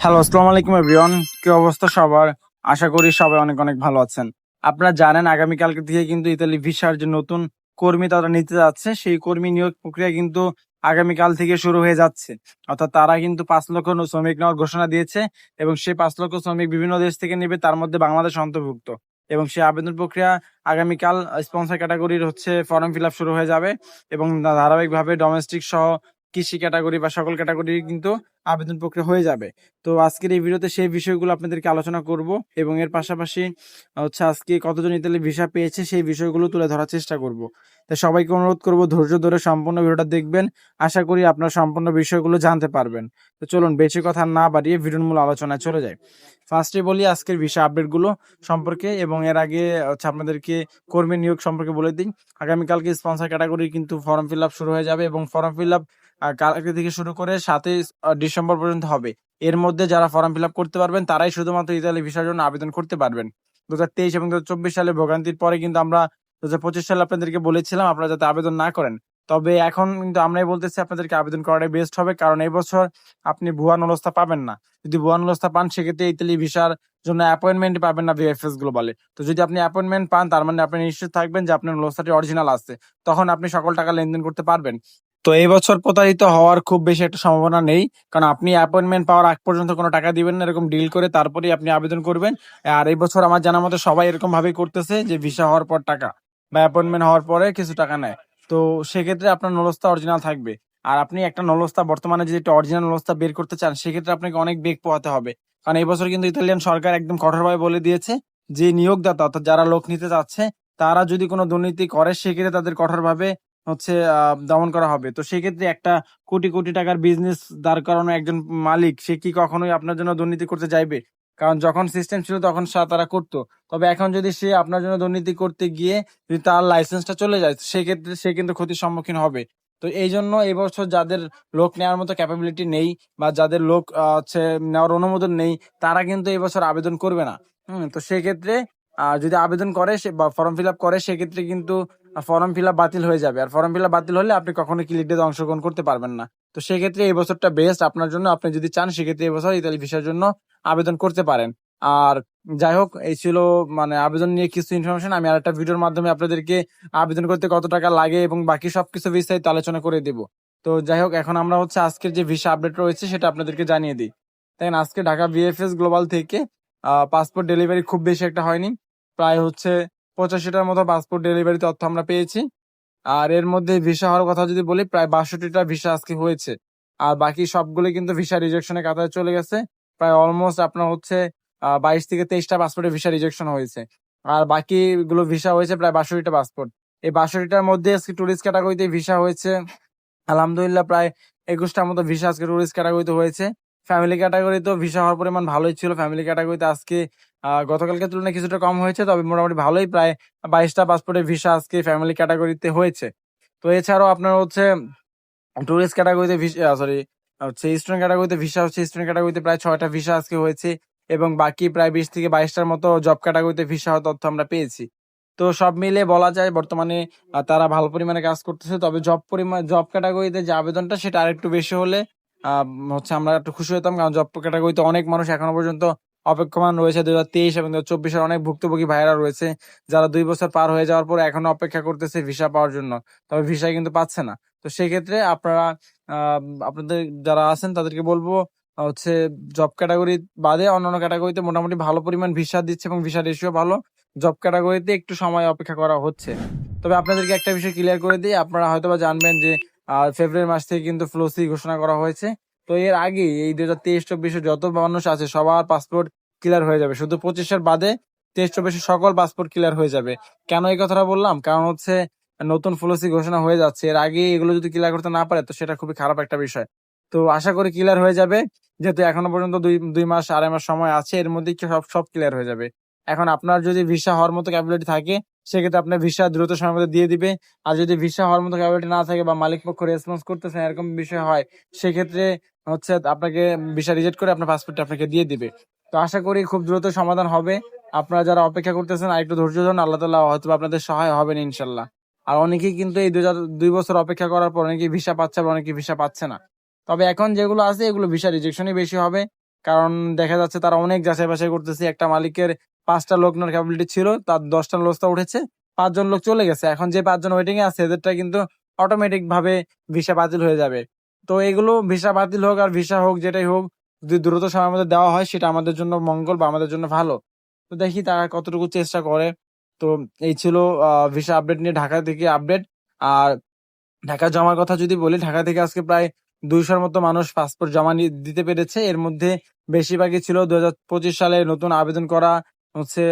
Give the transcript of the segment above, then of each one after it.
Hello আসসালামু আলাইকুম everyone কি অবস্থা সবার? আশা করি সবাই অনেক অনেক ভালো আছেন। আপনারা জানেন আগামীকালকে থেকে কিন্তু ইতালি ভিসার যে নতুন কর্মী তারা নিতে যাচ্ছে, সেই কর্মী নিয়োগ প্রক্রিয়া কিন্তু আগামীকাল থেকে শুরু হয়ে যাচ্ছে। অর্থাৎ তারা কিন্তু পাঁচ লক্ষ শ্রমিক নেওয়ার ঘোষণা দিয়েছে এবং সেই পাঁচ লক্ষ শ্রমিক বিভিন্ন দেশ থেকে নেবে, তার মধ্যে বাংলাদেশ অন্তর্ভুক্ত। এবং সেই আবেদন প্রক্রিয়া আগামীকাল স্পন্সর ক্যাটাগরির হচ্ছে ফর্ম ফিল শুরু হয়ে যাবে এবং ধারাবাহিকভাবে ডোমেস্টিক সহ কৃষি ক্যাটাগরি বা সকল ক্যাটাগরি কিন্তু আবেদন প্রক্রিয়া হয়ে যাবে। তো আজকের এই ভিডিওতে সেই বিষয়গুলো আপনাদেরকে আলোচনা করব এবং এর পাশাপাশি, হচ্ছে আজকে কতজন ইতালি ভিসা পেয়েছে সেই বিষয়গুলো তুলে ধরার চেষ্টা করব। তো সবাইকে অনুরোধ করব ধৈর্য ধরে সম্পূর্ণ ভিডিওটা দেখবেন। আশা করি আপনারা সম্পূর্ণ বিষয়গুলো জানতে পারবেন। তো চলুন বেশি কথা না বাড়িয়ে ভিডিওর মূল আলোচনায় চলে যাই। ফার্স্টে বলি আজকের ভিসা আপডেটগুলো সম্পর্কে এবং এর আগে, হচ্ছে আপনাদেরকে কর্মী নিয়োগ সম্পর্কে বলে দিই। আগামীকালকে স্পন্সর ক্যাটাগরি কিন্তু ফর্ম ফিল আপ শুরু হয়ে যাবে এবং ফর্ম ফিল আপ কালকে থেকে শুরু করে সাতই পর্যন্ত হবে। এর মধ্যে যারা ফর্ম ফিল আপ করতে পারবেন, তারাই শুধুমাত্র ইতালি ভিসার জন্য আবেদন করতে পারবেন। দু হাজার তেইশ এবং দু হাজার চব্বিশ সালে ভোগান্তির পরে কিন্তু আমরা দু হাজার পঁচিশ সালে আপনাদেরকে বলেছিলাম, আপনারা যাতে আবেদন না করেন। তবে এখন কিন্তু আমরাই বলতেছি, আপনাদেরকে আবেদন করাটাই বেস্ট হবে, কারণ এই বছর আপনি ভুয়া নলস্তা পাবেন না। যদি ভুয়া নলস্তা পান, সেক্ষেত্রে ইতালি ভিসার জন্য অ্যাপয়েন্টমেন্ট পাবেন না ভিএফএস গ্লোবালে তো যদি আপনি অ্যাপয়েন্টমেন্ট পান, তার মানে আপনি নিশ্চিত থাকবেন যে আপনার নলস্তাটি অরিজিনাল আছে। তখন আপনি সকল টাকা লেনদেন করতে পারবেন। তো এই বছর প্রতারিত হওয়ার খুব বেশি একটা সম্ভাবনা নেই। কারণ আপনি অ্যাপয়েন্টমেন্ট পাওয়ার আগ পর্যন্ত কোনো টাকা দিবেন না, এরকম ডিল করে তারপরেই আপনি আবেদন করবেন। আর এই বছর আমার জানা মতো সবাই এরকম ভাবেই করতেছে যে ভিসা হওয়ার পর টাকা বা অ্যাপয়েন্টমেন্ট হওয়ার পরে কিছু টাকা নেয়। তো সেক্ষেত্রে আপনার নলস্তা অরিজিনাল থাকবে। আর আপনি একটা নলস্তা, বর্তমানে যদি একটা অরিজিনাল নলস্তা বের করতে চান, সেক্ষেত্রে আপনাকে অনেক বেগ পোহাতে হবে। কারণ এই বছর কিন্তু ইতালিয়ান সরকার একদম কঠোরভাবে বলে দিয়েছে যে নিয়োগদাতা, অর্থাৎ যারা লোক নিতে যাচ্ছে তারা যদি কোনো দুর্নীতি করে, সেক্ষেত্রে তাদের কঠোরভাবে হচ্ছে দমন করা হবে। তো সেক্ষেত্রে একটা কোটি কোটি টাকার বিজনেস দাঁড় করানো একজন মালিক, সে কি কখনোই আপনার জন্য দুর্নীতি করতে চাইবে? কারণ যখন সিস্টেম ছিল তখন সা- তারা করতো। তবে এখন যদি সে আপনার জন্য দুর্নীতি করতে গিয়ে যদি তার লাইসেন্সটা চলে যায়, সেক্ষেত্রে সে কিন্তু ক্ষতির সম্মুখীন হবে। তো এই জন্য এবছর যাদের লোক নেওয়ার মতো ক্যাপাবিলিটি নেই বা যাদের লোক হচ্ছে, নেওয়ার অনুমোদন নেই, তারা কিন্তু এবছর আবেদন করবে না। হুম, তো সেক্ষেত্রে আহ, যদি আবেদন করে সে বা ফর্ম ফিল আপ করে সেক্ষেত্রে কিন্তু ফর্ম ফিল আপ বাতিল হয়ে যাবে। আর ফর্ম ফিল আপ বাতিল হলে আপনি কখনো ক্লিক ডেতে অংশগ্রহণ করতে পারবেন না। তো সেক্ষেত্রে এই বছরটা বেস্ট আপনার জন্য। আপনি যদি চান সেক্ষেত্রে এই বছর ইতালি ভিসার জন্য আবেদন করতে পারেন। আর যাই হোক এই ছিল মানে আবেদন নিয়ে কিছু ইনফরমেশন আমি আরেকটা ভিডিওর মাধ্যমে আপনাদেরকে আবেদন করতে কত টাকা লাগে এবং বাকি সবকিছু বিস্তারিত আলোচনা করে দেব। তো যাই হোক এখন আমরা হচ্ছে আজকের যে ভিসা আপডেট রয়েছে সেটা আপনাদেরকে জানিয়ে দিই। দেখেন আজকে ঢাকা বিএফএস গ্লোবাল থেকে পাসপোর্ট ডেলিভারি খুব বেশি একটা হয়নি। প্রায় হচ্ছে পঁচাশিটার মতো পাসপোর্ট ডেলিভারি তথ্য আমরা পেয়েছি। আর এর মধ্যে ভিসা হওয়ার কথা যদি বলি, প্রায় বাষট্টিটা ভিসা আজকে হয়েছে। আর বাকি সবগুলো কিন্তু ভিসা রিজেকশনের কাতারে চলে গেছে। প্রায় অলমোস্ট আপনার হচ্ছে বাইশ থেকে তেইশটা পাসপোর্টে ভিসা রিজেকশন হয়েছে। আর বাকিগুলো ভিসা হয়েছে প্রায় বাষট্টিটা পাসপোর্ট এই বাষট্টিটার মধ্যে আজকে টুরিস্ট ক্যাটাগরিতে ভিসা হয়েছে। আলহামদুলিল্লাহ প্রায় একুশটার মতো ভিসা আজকে টুরিস্ট ক্যাটাগরিতে হয়েছে। ফ্যামিলি ক্যাটাগরিতেও ভিসা হওয়ার পরিমাণ ভালোই ছিল। ফ্যামিলি ক্যাটাগরিতে আজকে আহ, গতকালকের তুলনায় কিছুটা কম হয়েছে তবে মোটামুটি ভালোই। প্রায় বাইশটা পাসপোর্টের ভিসা আজকে ফ্যামিলি ক্যাটাগরিতে হয়েছে। তো এছাড়াও আপনার হচ্ছে টুরিস্ট ক্যাটাগরিতে ভিসা সরি হচ্ছে স্টুডেন্ট ক্যাটাগরিতে ভিসা হচ্ছে স্টুডেন্ট ক্যাটাগরিতে প্রায় ছয়টা ভিসা আজকে হয়েছে এবং বাকি প্রায় বিশ থেকে বাইশটার মতো জব ক্যাটাগরিতে ভিসা হওয়ার তথ্য আমরা পেয়েছি। তো সব মিলে বলা যায় বর্তমানে তারা ভালো পরিমাণে কাজ করতেছে তবে জব পরিমাণ জব ক্যাটাগরিতে যে আবেদনটা সেটা আরেকটু বেশি হলে হচ্ছে আমরা একটু খুশি হতাম, কারণ জব ক্যাটাগরিতে অনেক মানুষ এখনও পর্যন্ত অপেক্ষমান রয়েছে। দুই হাজার তেইশ এবং দু হাজার চব্বিশের অনেক ভুক্তভোগী ভাইরা রয়েছে, যারা দুই বছর পার হয়ে যাওয়ার পর এখনও অপেক্ষা করতেছে ভিসা পাওয়ার জন্য। তবে ভিসা কিন্তু পাচ্ছে না। তো সেক্ষেত্রে আপনারা আপনাদের যারা আছেন তাদেরকে বলব, হচ্ছে জব ক্যাটাগরি বাদে অন্যান্য ক্যাটাগরিতে মোটামুটি ভালো পরিমাণ ভিসা দিচ্ছে এবং ভিসা রেশিও ভালো। জব ক্যাটাগরিতে একটু সময় অপেক্ষা করা হচ্ছে। তবে আপনাদেরকে একটা বিষয় ক্লিয়ার করে দিই, আপনারা হয়তোবা জানবেন যে ফেব্রুয়ারি মাস থেকে কিন্তু ফ্লোসি ঘোষণা করা হয়েছে। তো এর আগে এই দু হাজার তেইশ, চব্বিশে যত মানুষ আছে, সবার পাসপোর্ট ক্লিয়ার হয়ে যাবে। শুধু পঁচিশের বাদে তেইশ, চব্বিশে সকল পাসপোর্ট ক্লিয়ার হয়ে যাবে। কেন এই কথাটা বললাম? কারণ হচ্ছে নতুন ফ্লোসি ঘোষণা হয়ে যাচ্ছে। এর আগে এগুলো যদি ক্লিয়ার করতে না পারে, তো সেটা খুবই খারাপ একটা বিষয়। তো আশা করি ক্লিয়ার হয়ে যাবে। যেহেতু এখনও পর্যন্ত দুই দুই মাস, আড়াই মাস সময় আছে, এর মধ্যে সব সব ক্লিয়ার হয়ে যাবে। এখন আপনার যদি ভিসা হওয়ার মতো ক্যাপাবিলিটি থাকে, সেক্ষেত্রে আপনার ভিসা দ্রুত সময়ের মধ্যে দিয়ে দিবে। আর যদি ভিসা হওয়ার মতো ক্যাপাবিলিটি না থাকে বা মালিক পক্ষ রেসপন্স করতেছে এরকম বিষয় হয়, সেক্ষেত্রে হচ্ছে আপনাকে ভিসা রিজেক্ট করে আপনার পাসপোর্টটা আপনাকে দিয়ে দিবে। তো আশা করি খুব দ্রুত সমাধান হবে। আপনারা যারা অপেক্ষা করতেছেন আর একটু ধৈর্য ধরুন, আল্লাহ তালা হয়তো আপনাদের সহায় হবেন ইনশাল্লাহ আর অনেকেই কিন্তু এই দুই বছর অপেক্ষা করার পর অনেকেই ভিসা পাচ্ছে আবার অনেকেই ভিসা পাচ্ছে না। তবে এখন যেগুলো আছে, এগুলো ভিসা রিজেকশনই বেশি হবে। কারণ দেখা যাচ্ছে তারা অনেক যাচাই বাছাই করতেছে। একটা মালিকের পাঁচটা লোক নেওয়ার ক্যাপাবিলিটি ছিল, তার দশটা লোকটা উঠেছে, পাঁচজন লোক চলে গেছে। এখন যে পাঁচজন ওয়েটিং এ আছে, এদেরটা কিন্তু অটোমেটিক ভাবে ভিসা বাতিল হয়ে যাবে। তো এগুলো ভিসা বাতিল হোক আর ভিসা হোক, যেটাই হোক, যদি দ্রুত সময়ের মধ্যে দেওয়া হয়, সেটা আমাদের জন্য মঙ্গল বা আমাদের জন্য ভালো। তো দেখি তারা কতটুকু চেষ্টা করে। তো এই ছিল ভিসা আপডেট নিয়ে ঢাকা থেকে আপডেট আর ঢাকা জমার কথা যদি বলি, ঢাকা থেকে আজকে প্রায় দুইশোর মতো মানুষ পাসপোর্ট জমা দিতে পেরেছে। এর মধ্যে বেশিরভাগই ছিল দু হাজার পঁচিশ সালে নতুন আবেদন করা হচ্ছে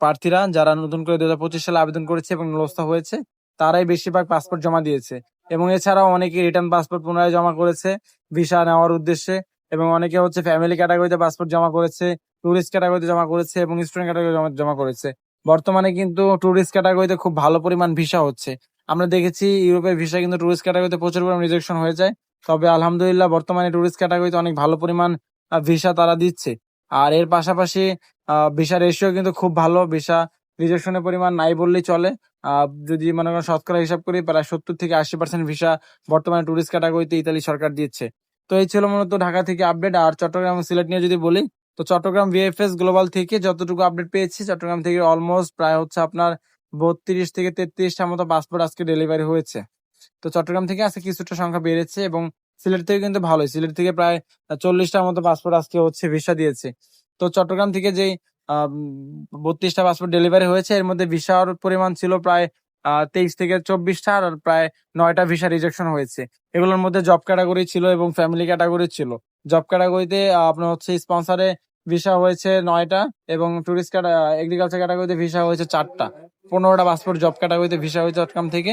প্রার্থীরা যারা নতুন করে দু হাজার পঁচিশ সালে আবেদন করেছে এবং ব্যবস্থা হয়েছে, তারাই বেশিরভাগ পাসপোর্ট জমা দিয়েছে। এবং এছাড়াও অনেকে রিটার্ন পাসপোর্ট পুনরায় জমা করেছে ভিসা নেওয়ার উদ্দেশ্যে এবং অনেকে হচ্ছে ফ্যামিলি ক্যাটাগরিতে পাসপোর্ট জমা করেছে টুরিস্ট ক্যাটাগরিতে জমা করেছে এবং স্টুডেন্ট ক্যাটাগরি জমা করেছে। বর্তমানে কিন্তু টুরিস্ট ক্যাটাগরিতে খুব ভালো পরিমাণ ভিসা হচ্ছে। আমরা দেখেছি ইউরোপের ভিসা কিন্তু টুরিস্ট ক্যাটাগরিতে প্রচুর পরিমাণ রিজেকশন হয়ে যায়। তবে আলহামদুলিল্লাহ বর্তমানে টুরিস্ট ক্যাটাগরিতে অনেক ভালো পরিমাণ ভিসা তারা দিচ্ছে। আর এর পাশাপাশি ভিসা রেশিও কিন্তু খুব ভালো। ভিসা রিজেকশনের পরিমাণ নাই বললেই চলে। যদি মনে করেন শতকরা হিসাব করি, প্রায় সত্তর থেকে আশি পার্সেন্ট ভিসা বর্তমানে টুরিস্ট ক্যাটাগরিতে ইতালি সরকার দিচ্ছে তো এই ছিল মূলত ঢাকা থেকে আপডেট আর চট্টগ্রাম সিলেট নিয়ে যদি বলি, তো চট্টগ্রাম ভিএফএস গ্লোবাল থেকে যতটুকু আপডেট পেয়েছি, চট্টগ্রাম থেকে অলমোস্ট প্রায় হচ্ছে আপনার বত্রিশ থেকে তেত্রিশটার মতো পাসপোর্ট আজকে ডেলিভারি হয়েছে। তো চট্টগ্রাম থেকে আজকে কিছুটা সংখ্যা বেড়েছে এবং সিলেট থেকে কিন্তু ভালোই। সিলেট থেকে প্রায় চল্লিশটার মতো পাসপোর্ট আজকে হচ্ছে ভিসা দিয়েছে। তো চট্টগ্রাম থেকে যেই বত্রিশটা পাসপোর্ট ডেলিভারি হয়েছে, এর মধ্যে ভিসার পরিমাণ ছিল প্রায় তেইশ থেকে চব্বিশটা আর প্রায় নয়টা ভিসা রিজেকশন হয়েছে। এগুলোর মধ্যে জব ক্যাটাগরি ছিল এবং ফ্যামিলি ক্যাটাগরি ছিল। জব ক্যাটাগরিতে আপনার হচ্ছে স্পন্সারে ভিসা হয়েছে নয়টা এবং টুরিস্ট এগ্রিকালচার ক্যাটাগরিতে ভিসা হয়েছে চারটা। পনেরোটা পাসপোর্ট জব ক্যাটাগরিতে ভিসা হয়েছে চট্টগ্রাম থেকে।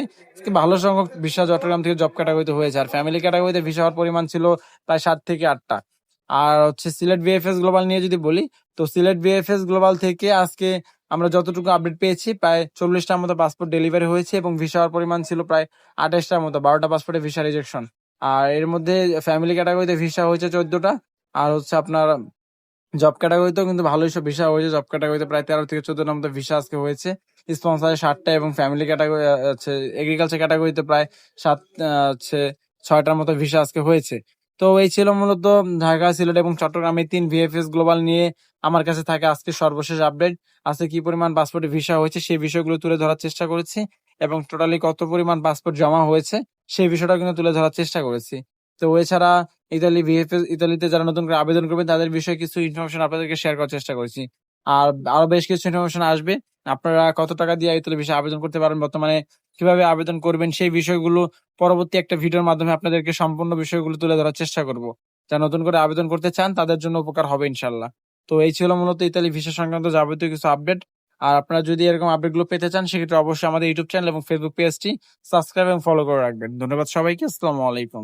ভালো সংখ্যক ভিসা চট্টগ্রাম থেকে জব ক্যাটাগরিতে হয়েছে। আর ফ্যামিলি ক্যাটাগরিতে ভিসা হওয়ার পরিমাণ ছিল প্রায় সাত থেকে আটটা। আর হচ্ছে সিলেট বিএফএস গ্লোবাল নিয়ে যদি বলি, তো সিলেট বিএফএস গ্লোবাল থেকে আজকে আমরা যতটুকু আপডেট পেয়েছি, প্রায় চল্লিশটার মতো পাসপোর্ট ডেলিভারি হয়েছে এবং ভিসা হওয়ার পরিমাণ ছিল প্রায় আঠাশটার মতো, বারোটা পাসপোর্টে ভিসা রিজেকশন আর এর মধ্যে ফ্যামিলি ক্যাটাগরিতে ভিসা হয়েছে চোদ্দটা, আর হচ্ছে আপনার জব ক্যাটাগরিতেও কিন্তু ভালোই সব ভিসা হয়েছে জব ক্যাটাগরিতে প্রায় তেরো থেকে চোদ্দটার মতো ভিসা আজকে হয়েছে। স্পন্সারে ষাটটা এবং ফ্যামিলি ক্যাটাগরি হচ্ছে এগ্রিকালচার ক্যাটাগরিতে প্রায় সাত হচ্ছে ছয়টার মতো ভিসা আজকে হয়েছে। তো এই ছিল মূলত ঢাকা, সিলেট এবং চট্টগ্রামে তিন ভিএফএস গ্লোবাল নিয়ে আমার কাছে থাকে আজকে সর্বশেষ আপডেট আজকে কি পরিমাণ পাসপোর্টে ভিসা হয়েছে সেই বিষয়গুলো তুলে ধরার চেষ্টা করেছি এবং টোটালি কত পরিমাণ পাসপোর্ট জমা হয়েছে সেই বিষয়টা কিন্তু তুলে ধরার চেষ্টা করেছি। তো এছাড়া ইতালি ভিএফএস ইতালিতে যারা নতুন করে আবেদন করবেন তাদের বিষয়ে কিছু ইনফরমেশন আপনাদেরকে শেয়ার করার চেষ্টা করেছি। আর আরও বেশ কিছু ইনফরমেশন আসবে। আপনারা কত টাকা দিয়ে ইতালি বিষয়ে আবেদন করতে পারেন বর্তমানে কীভাবে আবেদন করবেন সেই বিষয়গুলো পরবর্তী একটা ভিডিওর মাধ্যমে আপনাদেরকে সম্পূর্ণ বিষয়গুলো তুলে ধরার চেষ্টা করব। যা নতুন করে আবেদন করতে চান, তাদের জন্য উপকার হবে ইনশাল্লাহ তো এই ছিল মূলত ইতালি ভিসা সংক্রান্ত যাবতীয় কিছু আপডেট। আর আপনারা যদি এরকম আপডেটগুলো পেতে চান, সেক্ষেত্রে অবশ্যই আমাদের ইউটিউব চ্যানেল এবং ফেসবুক পেজটি সাবস্ক্রাইব এবং ফলো করে রাখবেন। ধন্যবাদ সবাইকে। আসসালামু আলাইকুম।